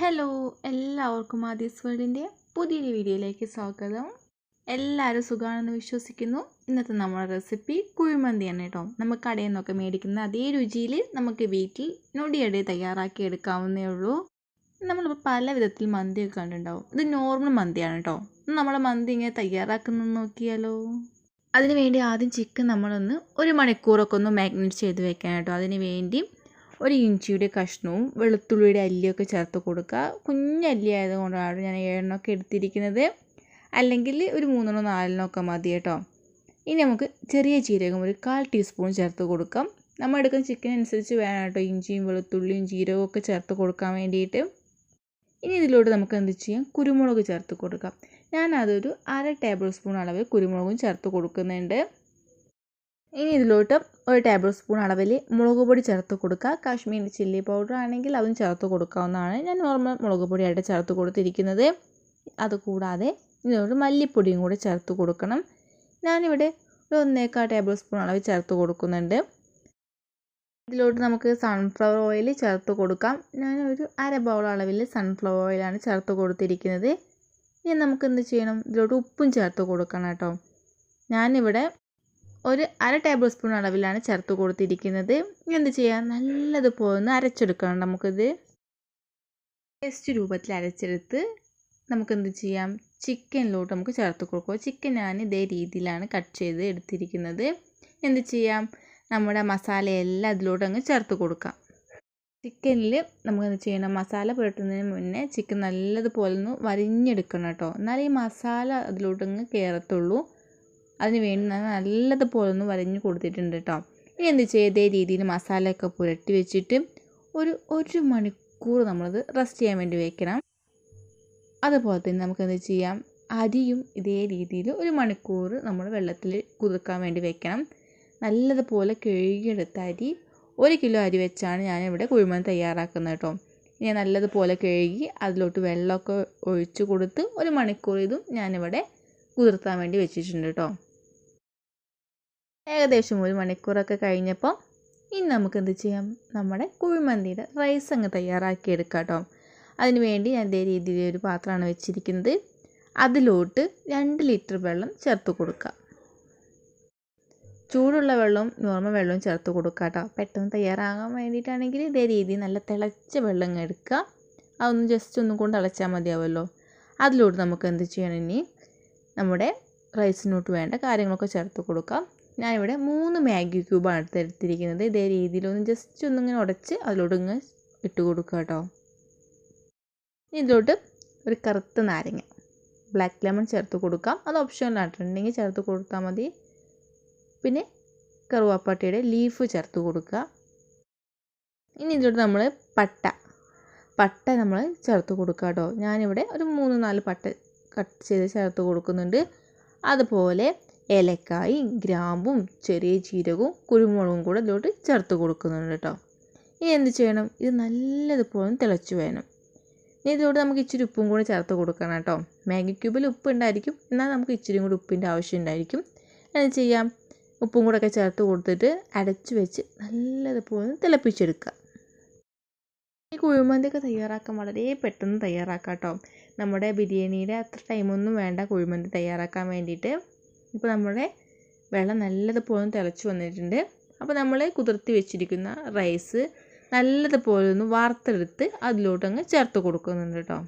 Hello എല്ലാവർക്കും ആദ്യസ് വേൾഡിന്റെ പുതിയൊരു വീഡിയോയിലേക്ക് സ്വാഗതം. എല്ലാവരും സുഖമാണെന്ന് വിശ്വസിക്കുന്നു. ഇന്നത്തെ നമ്മുടെ റെസിപ്പി കുഴിമന്തിയാണ് കേട്ടോ. നമുക്ക് കടയിൽ നിന്നൊക്കെ മേടിക്കുന്ന അതേ രുചിയിൽ നമുക്ക് വീട്ടിൽ നൊടിയടി തയ്യാറാക്കി എടുക്കാവുന്നേ ഉള്ളൂ. നമ്മളിപ്പോൾ പല വിധത്തിൽ മന്തിയൊക്കെ കണ്ടിട്ടുണ്ടാവും. ഇത് നോർമൽ മന്തിയാണ് കേട്ടോ. നമ്മൾ മന്തി ഇങ്ങനെ തയ്യാറാക്കുന്നത് നോക്കിയാലോ? അതിന് വേണ്ടി ആദ്യം ചിക്കൻ നമ്മളൊന്ന് ഒരു മണിക്കൂറൊക്കെ ഒന്ന് മാഗ്നേറ്റ് ചെയ്ത് വെക്കാൻ കേട്ടോ. അതിന് വേണ്ടി ഒരു ഇഞ്ചിയുടെ കഷ്ണവും വെളുത്തുള്ളിയുടെ അല്ലിയൊക്കെ ചേർത്ത് കൊടുക്കുക. കുഞ്ഞല്ലി ആയതുകൊണ്ടാണ് ഞാൻ ഏഴെണ്ണമൊക്കെ എടുത്തിരിക്കുന്നത്. അല്ലെങ്കിൽ ഒരു മൂന്നെണ്ണോ നാലെണ്ണോ ഒക്കെ മതി കേട്ടോ. ഇനി നമുക്ക് ചെറിയ ജീരകം ഒരു കാൽ ടീസ്പൂൺ ചേർത്ത് കൊടുക്കാം. നമ്മൾ എടുക്കുന്ന ചിക്കൻ അനുസരിച്ച് വേണം കേട്ടോ ഇഞ്ചിയും വെളുത്തുള്ളിയും ജീരകവും ഒക്കെ ചേർത്ത് കൊടുക്കാൻ വേണ്ടിയിട്ട്. ഇനി ഇതിലോട്ട് നമുക്ക് എന്ത് ചെയ്യാം? കുരുമുളക് ചേർത്ത് കൊടുക്കാം. ഞാനതൊരു അര ടേബിൾ സ്പൂൺ അളവ് കുരുമുളകും ചേർത്ത് കൊടുക്കുന്നുണ്ട്. ഇനി ഇതിലോട്ട് ഒരു ടേബിൾ സ്പൂൺ അളവിൽ മുളക് പൊടി ചേർത്ത് കൊടുക്കുക. കാശ്മീരി ചില്ലി പൗഡർ ആണെങ്കിൽ അതും ചേർത്ത് കൊടുക്കാവുന്നതാണ്. ഞാൻ നോർമൽ മുളക് പൊടിയായിട്ട് ചേർത്ത് കൊടുത്തിരിക്കുന്നത്. അതുകൂടാതെ ഇതിനോട് മല്ലിപ്പൊടിയും കൂടി ചേർത്ത് കൊടുക്കണം. ഞാനിവിടെ ഒരു ഒന്നേക്കാൾ ടേബിൾ സ്പൂൺ അളവ് ചേർത്ത് കൊടുക്കുന്നുണ്ട്. ഇതിലോട്ട് നമുക്ക് സൺഫ്ലവർ ഓയിൽ ചേർത്ത് കൊടുക്കാം. ഞാൻ ഞാനൊരു അര ബൗൾ അളവിൽ സൺഫ്ലവർ ഓയിലാണ് ചേർത്ത് കൊടുത്തിരിക്കുന്നത്. ഇനി നമുക്ക് എന്ത് ചെയ്യണം? ഇതിലോട്ട് ഉപ്പും ചേർത്ത് കൊടുക്കണം കേട്ടോ. ഞാനിവിടെ ഒരു അര ടേബിൾ സ്പൂൺ അളവിലാണ് ചേർത്ത് കൊടുത്തിരിക്കുന്നത്. എന്ത് ചെയ്യാം? നല്ലതുപോലെ ഒന്ന് അരച്ചെടുക്കണം നമുക്കിത്. പേസ്റ്റ് രൂപത്തിൽ അരച്ചെടുത്ത് നമുക്ക് എന്ത് ചെയ്യാം? ചിക്കനിലോട്ട് നമുക്ക് ചേർത്ത് കൊടുക്കുക. ചിക്കൻ ഞാൻ ഇതേ രീതിയിലാണ് കട്ട് ചെയ്ത് എടുത്തിരിക്കുന്നത്. എന്ത് ചെയ്യാം? നമ്മുടെ മസാലയെല്ലാം അതിലോട്ട് അങ്ങ് ചേർത്ത് കൊടുക്കാം. ചിക്കനിൽ നമുക്ക് ചെയ്യണം? മസാല പുരട്ടുന്നതിന് മുന്നേ ചിക്കൻ നല്ലതുപോലെ ഒന്ന് വരിഞ്ഞെടുക്കണം കേട്ടോ. എന്നാലേ ഈ മസാല അതിലോട്ടങ്ങ് കയറത്തുള്ളൂ അതിന് വേണ്ടി നല്ലതുപോലെ ഒന്ന് വരഞ്ഞ് കൊടുത്തിട്ടുണ്ട് കേട്ടോ ഇനി എന്ത് ചെയ്യുക ഇതേ രീതിയിൽ മസാലയൊക്കെ പുരട്ടി വെച്ചിട്ട് ഒരു ഒരു മണിക്കൂർ നമ്മളത് റെസ്റ്റ് ചെയ്യാൻ വേണ്ടി വെക്കണം. അതുപോലെ തന്നെ നമുക്ക് എന്ത് ചെയ്യാം? അരിയും ഇതേ രീതിയിൽ ഒരു മണിക്കൂർ നമ്മൾ വെള്ളത്തിൽ കുതിർക്കാൻ വേണ്ടി വെക്കണം. നല്ലതുപോലെ കഴുകിയെടുത്ത അരി ഒരു കിലോ അരി വെച്ചാണ് ഞാനിവിടെ കുഴിമന്തി തയ്യാറാക്കുന്നത് കേട്ടോ ഞാൻ നല്ലതുപോലെ കഴുകി അതിലോട്ട് വെള്ളമൊക്കെ ഒഴിച്ചു കൊടുത്ത് ഒരു മണിക്കൂർ ഇതും ഞാനിവിടെ കുതിർത്താൻ വേണ്ടി വെച്ചിട്ടുണ്ട് കേട്ടോ ഏകദേശം ഒരു മണിക്കൂറൊക്കെ കഴിഞ്ഞപ്പോൾ ഇനി നമുക്ക് എന്ത് ചെയ്യാം? നമ്മുടെ കുഴിമന്തിയുടെ റൈസ് അങ്ങ് തയ്യാറാക്കി എടുക്കാം കേട്ടോ അതിന് വേണ്ടി ഞാൻ ഇതേ രീതിയിൽ ഒരു പാത്രമാണ് വെച്ചിരിക്കുന്നത്. അതിലോട്ട് രണ്ട് ലിറ്റർ വെള്ളം ചേർത്ത് കൊടുക്കുക ചൂടുള്ള വെള്ളവും നോർമൽ വെള്ളവും ചേർത്ത് കൊടുക്കുക കേട്ടോ പെട്ടെന്ന് തയ്യാറാകാൻ വേണ്ടിയിട്ടാണെങ്കിൽ ഇതേ രീതിയിൽ നല്ല തിളച്ച വെള്ളം എടുക്കുക. അതൊന്ന് ജസ്റ്റ് ഒന്നും കൊണ്ട് തിളച്ചാൽ മതിയാവുമല്ലോ. അതിലോട്ട് നമുക്ക് എന്ത് ചെയ്യണം ഇനി? നമ്മുടെ റൈസിനോട്ട് വേണ്ട കാര്യങ്ങളൊക്കെ ചേർത്ത് കൊടുക്കാം. ഞാനിവിടെ മൂന്ന് മാഗി ക്യൂബാണ് എടുത്ത് എടുത്തിരിക്കുന്നത്. ഇതേ രീതിയിലൊന്ന് ജസ്റ്റ് ഒന്നിങ്ങനെ ഉടച്ച് അതിലോട്ട് ഇട്ട് കൊടുക്കുക കേട്ടോ. ഇതിലോട്ട് ഒരു കറുത്ത നാരങ്ങ. ബ്ലാക്ക് ലെമൺ ചേർത്ത് കൊടുക്കാം. അത് ഓപ്ഷനിലായിട്ടുണ്ടെങ്കിൽ ചേർത്ത് കൊടുത്താൽ മതി. പിന്നെ കറുവാപ്പട്ടയുടെ ലീഫ് ചേർത്ത് കൊടുക്കുക. ഇനി ഇതിലോട്ട് നമ്മൾ പട്ട. പട്ട നമ്മൾ ചേർത്ത് കൊടുക്കുക കേട്ടോ. ഞാനിവിടെ ഒരു മൂന്ന് നാല് പട്ട കട്ട് ചെയ്ത് ചേർത്ത് കൊടുക്കുന്നുണ്ട്. അതുപോലെ ഏലക്കായി ഗ്രാമ്പും ചെറിയ ജീരകവും കുരുമുളകും കൂടെ ഇതിലോട്ട് ചേർത്ത് കൊടുക്കുന്നുണ്ട് കേട്ടോ. ഇനി എന്ത് ചെയ്യണം? ഇത് നല്ലതുപോലെ തിളച്ച് വേണം ഇനി ഇതിലോട്ട് നമുക്ക് ഇച്ചിരി ഉപ്പും കൂടെ ചേർത്ത് കൊടുക്കണം കേട്ടോ. മാഗി ക്യൂബിൽ ഉപ്പ് ഉണ്ടായിരിക്കും. എന്നാൽ നമുക്ക് ഇച്ചിരി കൂടി ഉപ്പിന്റെ ആവശ്യം ഉണ്ടായിരിക്കും. എന്ത് ചെയ്യാം? ഉപ്പും കൂടെ ഒക്കെ ചേർത്ത് കൊടുത്തിട്ട് അടച്ചു വെച്ച് നല്ലതുപോലെ തിളപ്പിച്ചെടുക്കുക. ഈ കുഴിമന്തിയൊക്കെ തയ്യാറാക്കാൻ വളരെ പെട്ടെന്ന് തയ്യാറാക്കാം കേട്ടോ. നമ്മുടെ ബിരിയാണിയുടെ അത്ര ടൈമൊന്നും വേണ്ട കുഴിമന്തി തയ്യാറാക്കാൻ വേണ്ടിയിട്ട്. ഇപ്പോൾ നമ്മുടെ വെള്ളം നല്ലതുപോലെ തിളച്ച് വന്നിട്ടുണ്ട്. അപ്പോൾ നമ്മൾ കുതിർത്തി വെച്ചിരിക്കുന്ന റൈസ് നല്ലതുപോലെ ഒന്ന് വാർത്തെടുത്ത് അതിലോട്ട് അങ്ങ് ചേർത്ത് കൊടുക്കുന്നുണ്ട് കേട്ടോ.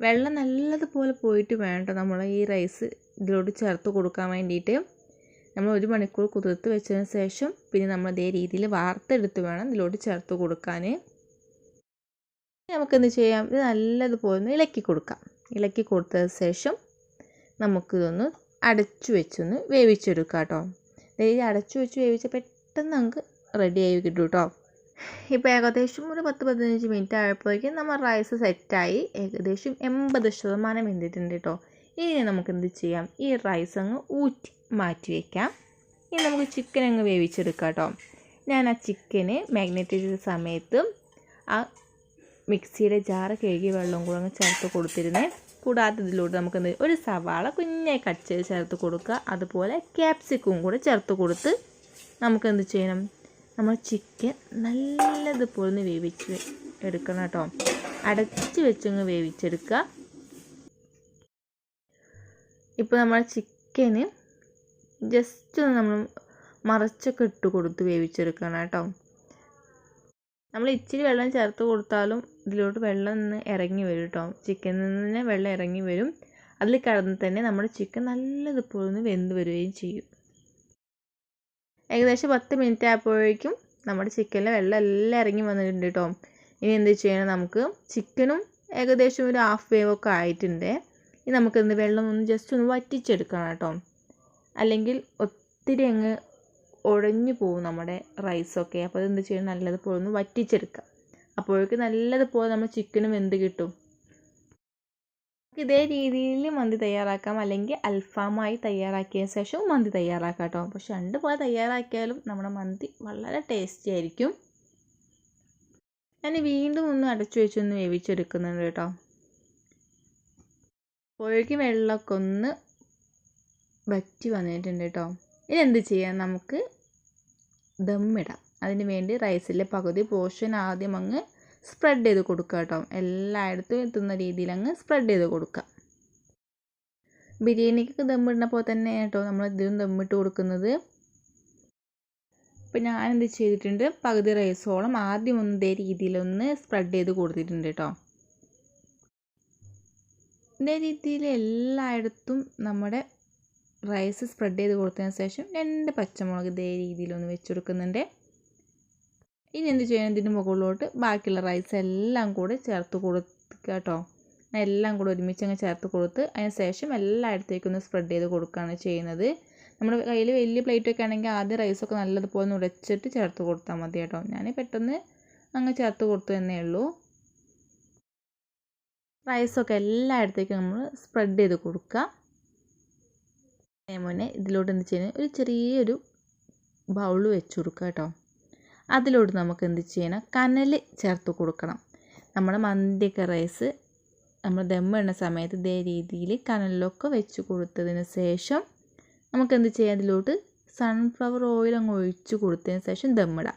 വെള്ളം നല്ലതുപോലെ പോയിട്ട് വേണ്ട നമ്മൾ ഈ റൈസ് ഇതിലോട്ട് ചേർത്ത് കൊടുക്കാൻ വേണ്ടിയിട്ട്. നമ്മൾ ഒരു മണിക്കൂർ കുതിർത്ത് വെച്ചതിന് ശേഷം പിന്നെ നമ്മൾ അതേ രീതിയിൽ വാർത്തെടുത്ത് വേണം ഇതിലോട്ട് ചേർത്ത് കൊടുക്കാൻ നമുക്കെന്ത് ചെയ്യാം? ഇത് നല്ലതുപോലെ ഒന്ന് ഇളക്കി കൊടുക്കാം. ഇളക്കി കൊടുത്തതിന് ശേഷം നമുക്കിതൊന്ന് അടച്ചു വെച്ചൊന്ന് വേവിച്ചെടുക്കാം കേട്ടോ അതായത് അടച്ചു വെച്ച് വേവിച്ച പെട്ടെന്ന് നമുക്ക് റെഡി ആയി കിട്ടും കേട്ടോ ഇപ്പോൾ ഏകദേശം ഒരു പത്ത് പതിനഞ്ച് മിനിറ്റ് ആയപ്പോഴേക്കും നമ്മൾ റൈസ് സെറ്റായി ഏകദേശം എൺപത് ശതമാനം വെന്തിട്ടുണ്ട് കേട്ടോ ഇനി നമുക്ക് എന്ത് ചെയ്യാം? ഈ റൈസ് അങ്ങ് ഊറ്റി മാറ്റി വയ്ക്കാം ഇനി നമുക്ക് ചിക്കൻ അങ്ങ് വേവിച്ചെടുക്കാം കേട്ടോ ഞാൻ ആ ചിക്കന് മാഗ്നേറ്റ് ചെയ്ത സമയത്തും ആ മിക്സിയുടെ ജാറ് കഴുകി വെള്ളം കൂടെ അങ്ങ് ചേർത്ത് കൊടുത്തിരുന്നേ. കൂടാതെ ഇതിലൂടെ നമുക്ക് ഒരു സവാള കുഞ്ഞായി കട്ട് ചെയ്ത് ചേർത്ത് കൊടുക്കുക. അതുപോലെ ക്യാപ്സിക്കും കൂടെ ചേർത്ത് കൊടുത്ത് നമുക്ക് എന്ത് ചെയ്യണം? നമ്മൾ ചിക്കൻ നല്ലതുപോലെ ഒന്ന് വേവിച്ച് എടുക്കണം കേട്ടോ. അടച്ച് വെച്ചങ്ങ് വേവിച്ചെടുക്കുക. ഇപ്പോൾ നമ്മൾ ചിക്കന് ജസ്റ്റ് നമ്മൾ മറച്ചൊക്കെ ഇട്ട് കൊടുത്ത് വേവിച്ചെടുക്കണം കേട്ടോ. നമ്മൾ ഇച്ചിരി വെള്ളം ചേർത്ത് കൊടുത്താലും ഇതിലോട്ട് വെള്ളം നിന്ന് ഇറങ്ങി വരും കേട്ടോ. ചിക്കനിൽ നിന്ന് വെള്ളം ഇറങ്ങി വരും. അതിൽ കിടന്ന് തന്നെ നമ്മുടെ ചിക്കൻ നല്ലതുപോലെ ഒന്ന് വെന്ത് വരികയും ചെയ്യും. ഏകദേശം പത്ത് മിനിറ്റ് ആയപ്പോഴേക്കും നമ്മുടെ ചിക്കനിലെ വെള്ളം എല്ലാം ഇറങ്ങി വന്നിട്ടുണ്ട് കേട്ടോ. ഇനി എന്ത് ചെയ്യണം നമുക്ക്? ചിക്കനും ഏകദേശം ഒരു ഹാഫ് വേവ് ഒക്കെ ആയിട്ടുണ്ട്. ഇനി നമുക്ക് എന്ത് വെള്ളം ഒന്ന് ജസ്റ്റ് ഒന്ന് വറ്റിച്ചെടുക്കണം കേട്ടോ. അല്ലെങ്കിൽ ഒത്തിരി അങ്ങ് ഉടഞ്ഞു പോകും നമ്മുടെ റൈസൊക്കെ അപ്പോൾ അതെന്ത് ചെയ്യണം നല്ലതുപോലെ ഒന്ന് വറ്റിച്ചെടുക്കുക. അപ്പോഴേക്കും നല്ലതുപോലെ നമ്മൾ ചിക്കനും വെന്ത് കിട്ടും. ഇതേ രീതിയിൽ മന്തി തയ്യാറാക്കാം. അല്ലെങ്കിൽ അൽഫാമായി തയ്യാറാക്കിയ ശേഷം മന്തി തയ്യാറാക്കാം കേട്ടോ. പക്ഷെ രണ്ട് പോലെ തയ്യാറാക്കിയാലും നമ്മുടെ മന്തി വളരെ ടേസ്റ്റി ആയിരിക്കും. ഞാൻ വീണ്ടും ഒന്ന് അടച്ചു വെച്ചൊന്ന് വേവിച്ചെടുക്കുന്നുണ്ട് കേട്ടോ. കോഴിക്ക് വെള്ളമൊക്കെ ഒന്ന് വറ്റി വന്നിട്ടുണ്ട് കേട്ടോ. ഇനി എന്ത് ചെയ്യാം? നമുക്ക് ദമ്മിടാം അതിന് വേണ്ടി റൈസിലെ പകുതി പോർഷൻ ആദ്യം അങ്ങ് സ്പ്രെഡ് ചെയ്ത് കൊടുക്കുക കേട്ടോ. എല്ലായിടത്തും എത്തുന്ന രീതിയിൽ അങ്ങ് സ്പ്രെഡ് ചെയ്ത് കൊടുക്കുക. ബിരിയാണിക്ക് ദമ്മിടുന്ന പോലെ തന്നെ കേട്ടോ നമ്മൾ ഇതിലും ദമ്മിട്ട് കൊടുക്കുന്നത്. ഇപ്പം ഞാൻ എന്ത് ചെയ്തിട്ടുണ്ട്? പകുതി റൈസോളം ആദ്യം ഒന്ന് ഇതേ രീതിയിലൊന്ന് സ്പ്രെഡ് ചെയ്ത് കൊടുത്തിട്ടുണ്ട് കേട്ടോ. ഇതേ രീതിയിൽ എല്ലായിടത്തും നമ്മുടെ റൈസ് സ്പ്രെഡ് ചെയ്ത് കൊടുത്തതിന് ശേഷം രണ്ട് പച്ചമുളക് ഇതേ രീതിയിലൊന്ന് വെച്ച് കൊടുക്കുന്നുണ്ട് ഇനി എന്ത് ചെയ്യണം? ഇതിന്റെ മുകളിലോട്ട് ബാക്കിയുള്ള റൈസ് എല്ലാം കൂടെ ചേർത്ത് കൊടുക്കുക കേട്ടോ. എല്ലാം കൂടെ ഒരുമിച്ച് അങ്ങ് ചേർത്ത് കൊടുത്ത് അതിന് ശേഷം എല്ലായിടത്തേക്കും ഒന്ന് സ്പ്രെഡ് ചെയ്ത് കൊടുക്കുകയാണ് ചെയ്യുന്നത്. നമ്മുടെ കയ്യിൽ വലിയ പ്ലേറ്റൊക്കെ ആണെങ്കിൽ ആദ്യം റൈസൊക്കെ നല്ലതുപോലെ ഉടച്ചിട്ട് ചേർത്ത് കൊടുത്താൽ മതി കേട്ടോ. ഞാൻ പെട്ടെന്ന് അങ്ങ് ചേർത്ത് കൊടുത്തു എന്നേ ഉള്ളൂ. റൈസൊക്കെ എല്ലായിടത്തേക്കും നമ്മൾ സ്പ്രെഡ് ചെയ്ത് കൊടുക്കുക. മുന്നേ ഇതിലോട്ട് എന്ത് ചെയ്യണം? ഒരു ചെറിയൊരു ബൗൾ വെച്ച് കൊടുക്കുക കേട്ടോ. അതിലോട്ട് നമുക്ക് എന്ത് ചെയ്യണം? കനൽ ചേർത്ത് കൊടുക്കണം. നമ്മുടെ മന്തിയൊക്കെ റൈസ് നമ്മൾ ദമ്മിടുന്ന സമയത്ത് ഇതേ രീതിയിൽ കനലിലൊക്കെ വെച്ച് കൊടുത്തതിന് ശേഷം നമുക്ക് എന്ത് ചെയ്യാം? അതിലോട്ട് സൺഫ്ലവർ ഓയിൽ അങ്ങ് ഒഴിച്ച് കൊടുത്തതിന് ശേഷം ദമ്മിടാം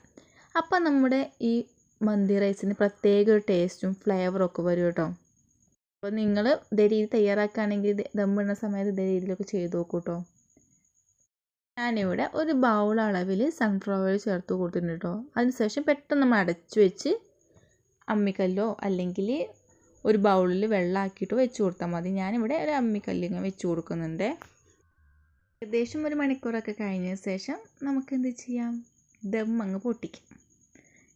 അപ്പം നമ്മുടെ ഈ മന്തി റൈസിന് പ്രത്യേക ഒരു ടേസ്റ്റും ഫ്ലേവറും ഒക്കെ വരും കേട്ടോ. അപ്പോൾ നിങ്ങൾ ഇതേ രീതി തയ്യാറാക്കുകയാണെങ്കിൽ ദമ്മിടുന്ന സമയത്ത് ഇതേ രീതിയിലൊക്കെ ചെയ്ത് നോക്കൂ കേട്ടോ ഞാനിവിടെ ഒരു ബൗൾ അളവിൽ സൺഫ്ലവർ ചേർത്ത് കൊടുത്തിട്ടുണ്ട് കേട്ടോ അതിനുശേഷം പെട്ടെന്ന് നമ്മൾ അടച്ചു വെച്ച് അമ്മിക്കല്ലോ അല്ലെങ്കിൽ ഒരു ബൗളിൽ വെള്ളമാക്കിയിട്ട് വെച്ച് കൊടുത്താൽ മതി. ഞാനിവിടെ ഒരു അമ്മിക്കല്ല് ഇങ്ങനെ വെച്ച് കൊടുക്കുന്നുണ്ട്. ഏകദേശം ഒരു മണിക്കൂറൊക്കെ കഴിഞ്ഞ ശേഷം നമുക്ക് എന്ത് ചെയ്യാം? ദം അങ്ങ് പൊട്ടിക്കാം.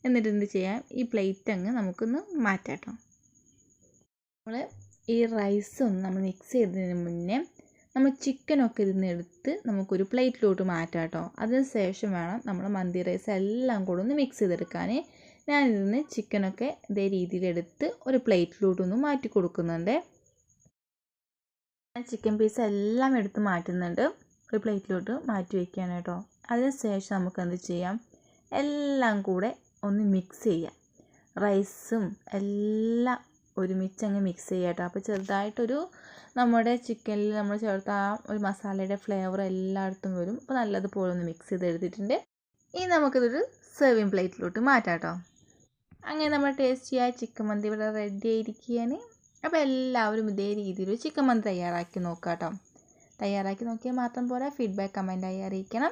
എന്നിട്ട് എന്ത് ചെയ്യാം? ഈ പ്ലേറ്റ് അങ്ങ് നമുക്കൊന്ന് മാറ്റാം നമ്മൾ ഈ റൈസ് ഒന്ന് നമ്മൾ മിക്സ് ചെയ്തതിന് മുന്നേ നമ്മൾ ചിക്കനൊക്കെ ഇതിന്ന് എടുത്ത് നമുക്കൊരു പ്ലേറ്റിലോട്ട് മാറ്റാം കേട്ടോ. അതിന് ശേഷം വേണം നമ്മൾ മന്തി റൈസ് എല്ലാം കൂടെ ഒന്ന് മിക്സ് ചെയ്തെടുക്കാൻ ഞാൻ ഇതിന്ന് ചിക്കനൊക്കെ ഇതേ രീതിയിലെടുത്ത് ഒരു പ്ലേറ്റിലോട്ടൊന്ന് മാറ്റി കൊടുക്കുന്നുണ്ട്. ചിക്കൻ പീസ് എല്ലാം എടുത്ത് മാറ്റുന്നുണ്ട്. ഒരു പ്ലേറ്റിലോട്ട് മാറ്റി വയ്ക്കുകയാണ് കേട്ടോ. അതിന് ശേഷം നമുക്ക് എന്ത് ചെയ്യാം? എല്ലാം കൂടെ ഒന്ന് മിക്സ് ചെയ്യാം. റൈസും എല്ലാം ഒരുമിച്ച് അങ്ങ് മിക്സ് ചെയ്യാം കേട്ടോ അപ്പോൾ ചെറുതായിട്ടൊരു നമ്മുടെ ചിക്കനിൽ നമ്മൾ ചേർത്ത ആ ഒരു മസാലയുടെ ഫ്ലേവർ എല്ലായിടത്തും വരും. അപ്പോൾ നല്ലതുപോലെ ഒന്ന് മിക്സ് ചെയ്ത് എടുത്തിട്ടുണ്ട് ഇനി നമുക്കിതൊരു സെർവിങ് പ്ലേറ്റിലോട്ട് മാറ്റാം കേട്ടോ അങ്ങനെ നമ്മൾ ടേസ്റ്റിയായ ചിക്കൻ മന്തി ഇവിടെ റെഡി ആയിരിക്കുകയാണ് അപ്പോൾ എല്ലാവരും ഇതേ രീതിയിൽ ചിക്കൻ മന്തി തയ്യാറാക്കി നോക്കാം കേട്ടോ തയ്യാറാക്കി നോക്കിയാൽ മാത്രം പോരാ. ഫീഡ്ബാക്ക് കമന്റായി അറിയിക്കണം.